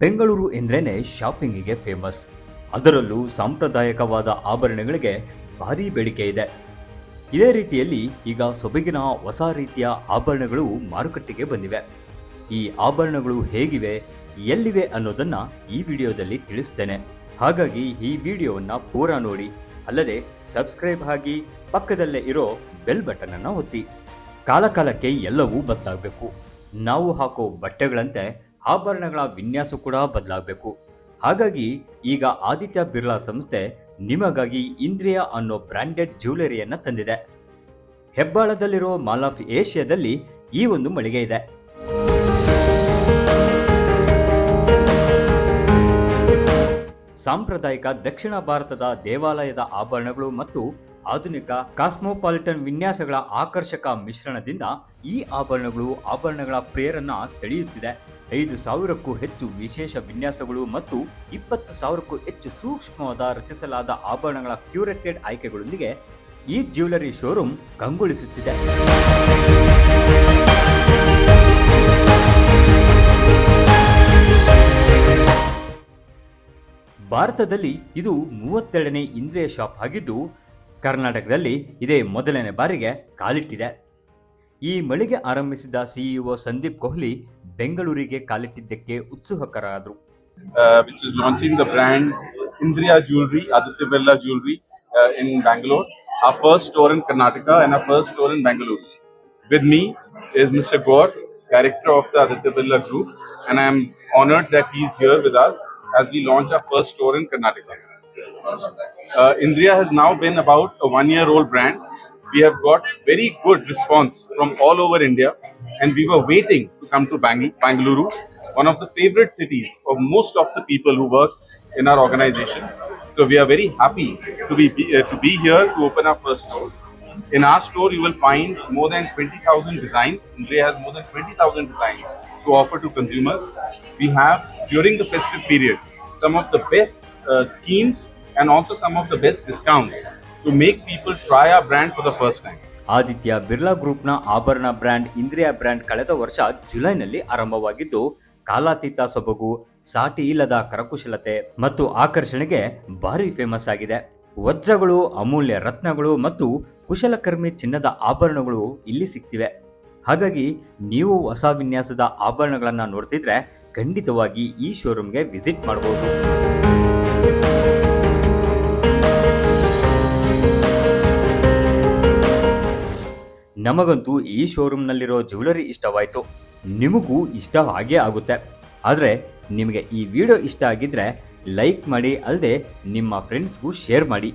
ಬೆಂಗಳೂರು ಎಂದ್ರೇನೆ ಶಾಪಿಂಗಿಗೆ ಫೇಮಸ್. ಅದರಲ್ಲೂ ಸಾಂಪ್ರದಾಯಿಕವಾದ ಆಭರಣಗಳಿಗೆ ಭಾರಿ ಬೇಡಿಕೆ ಇದೆ. ಇದೇ ರೀತಿಯಲ್ಲಿ ಈಗ ಸೊಬಗಿನ ಹೊಸ ರೀತಿಯ ಆಭರಣಗಳು ಮಾರುಕಟ್ಟೆಗೆ ಬಂದಿವೆ. ಈ ಆಭರಣಗಳು ಹೇಗಿವೆ, ಎಲ್ಲಿವೆ ಅನ್ನೋದನ್ನ ಈ ವಿಡಿಯೋದಲ್ಲಿ ತಿಳಿಸ್ತೇನೆ. ಹಾಗಾಗಿ ಈ ವಿಡಿಯೋವನ್ನ ಪೂರ ನೋಡಿ, ಅಲ್ಲದೆ ಸಬ್ಸ್ಕ್ರೈಬ್ ಆಗಿ ಪಕ್ಕದಲ್ಲೇ ಇರೋ ಬೆಲ್ ಬಟನ್ ಅನ್ನ ಒತ್ತಿ. ಕಾಲಕಾಲಕ್ಕೆ ಎಲ್ಲವೂ ಬದಲಾಗಬೇಕು. ನಾವು ಹಾಕೋ ಬಟ್ಟೆಗಳಂತೆ ಆಭರಣಗಳ ವಿನ್ಯಾಸ ಕೂಡ ಬದಲಾಗಬೇಕು. ಹಾಗಾಗಿ ಈಗ ಆದಿತ್ಯ ಬಿರ್ಲಾ ಸಂಸ್ಥೆ ನಿಮಗಾಗಿ ಇಂದ್ರಿಯ ಅನ್ನೋ ಬ್ರ್ಯಾಂಡೆಡ್ ಜ್ಯುವೆಲರಿಯನ್ನ ತಂದಿದೆ. ಹೆಬ್ಬಾಳದಲ್ಲಿರೋ ಮಾಲ್ ಆಫ್ ಏಷ್ಯಾದಲ್ಲಿ ಈ ಒಂದು ಮಳಿಗೆ ಇದೆ. ಸಾಂಪ್ರದಾಯಿಕ ದಕ್ಷಿಣ ಭಾರತದ ದೇವಾಲಯದ ಆಭರಣಗಳು ಮತ್ತು ಆಧುನಿಕ ಕಾಸ್ಮೋಪಾಲಿಟನ್ ವಿನ್ಯಾಸಗಳ ಆಕರ್ಷಕ ಮಿಶ್ರಣದಿಂದ ಈ ಆಭರಣಗಳು ಆಭರಣಗಳ ಪ್ರೇರನ್ನ ಸೆಳೆಯುತ್ತಿದೆ. ಐದು ಸಾವಿರಕ್ಕೂ ಹೆಚ್ಚು ವಿಶೇಷ ವಿನ್ಯಾಸಗಳು ಮತ್ತು ಇಪ್ಪತ್ತು ಸಾವಿರಕ್ಕೂ ಹೆಚ್ಚು ಸೂಕ್ಷ್ಮವಾದ ರಚಿಸಲಾದ ಆಭರಣಗಳ ಕ್ಯೂರೇಟೆಡ್ ಆಯ್ಕೆಗಳೊಂದಿಗೆ ಈ ಜ್ಯುವೆಲರಿ ಶೋರೂಮ್ ಕಂಗೊಳಿಸುತ್ತಿದೆ. ಭಾರತದಲ್ಲಿ ಇದು ಮೂವತ್ತೆರಡನೇ ಇಂದ್ರಿಯ ಶಾಪ್ ಆಗಿದ್ದು, ಕರ್ನಾಟಕದಲ್ಲಿ ಇದೇ ಮೊದಲನೇ ಬಾರಿಗೆ ಕಾಲಿಟ್ಟಿದೆ. ಈ ಮಳಿಗೆ ಆರಂಭಿಸಿದ ಸಿಇಒ ಸಂದೀಪ್ ಕೊಹ್ಲಿ ಬೆಂಗಳೂರಿಗೆ ಕಾಲಿಟ್ಟಿದ್ದಕ್ಕೆ ಉತ್ಸುಕರಾದರು uh, which is launching the brand Indriya Jewelry, Aditya Birla Jewelry uh, in Bangalore. Our first store in Karnataka and our first store in Bangalore. With me is Mr. Gaur, director of the Aditya Birla Group, and I am honored that he is here with us as we launch our first store in Karnataka. Uh, Indriya has now been about a one-year-old brand. We have got very good response from all over India, and we were waiting to come to Bang- Bangalore, one of the favorite cities of most of the people who work in our organization. So we are very happy to be uh, to be here to open our first store. In our store, you will find more than 20,000 designs. Indriya has more than 20,000 designs to offer to consumers. We have during the festive period some of the best uh, schemes and also some of the best discounts to make people try our brand for the first time. Aditya Birla ಗ್ರೂಪ್ನ ಆಭರಣ brand ಇಂದ್ರಿಯ brand ಕಳೆದ ವರ್ಷ ಜುಲೈನಲ್ಲಿ ಆರಂಭವಾಗಿದ್ದು, ಕಾಲಾತೀತ ಸೊಬಗು, ಸಾಟಿ ಇಲ್ಲದ ಕರಕುಶಲತೆ ಮತ್ತು ಆಕರ್ಷಣೆಗೆ ಭಾರಿ ಫೇಮಸ್ ಆಗಿದೆ. ವಜ್ರಗಳು, ಅಮೂಲ್ಯ ರತ್ನಗಳು ಮತ್ತು ಕುಶಲಕರ್ಮಿ ಚಿನ್ನದ ಆಭರಣಗಳು ಇಲ್ಲಿ ಸಿಗ್ತಿವೆ. ಹಾಗಾಗಿ ನೀವು ಹೊಸ ವಿನ್ಯಾಸದ ಆಭರಣಗಳನ್ನು ನೋಡ್ತಿದ್ರೆ ಖಂಡಿತವಾಗಿ ಈ ಶೋರೂಮ್ಗೆ ವಿಸಿಟ್ ಮಾಡಬಹುದು ನಮಗಂತೂ ಈ ಶೋರೂಮ್ನಲ್ಲಿರೋ ಜ್ಯುವೆಲರಿ ಇಷ್ಟವಾಯಿತು. ನಿಮಗೂ ಇಷ್ಟ ಆಗೇ ಆಗುತ್ತೆ. ಆದರೆ ನಿಮಗೆ ಈ ವಿಡಿಯೋ ಇಷ್ಟ ಆಗಿದ್ರೆ ಲೈಕ್ ಮಾಡಿ ಅಲ್ಲದೆ ನಿಮ್ಮ ಫ್ರೆಂಡ್ಸ್ಗೂ ಶೇರ್ ಮಾಡಿ.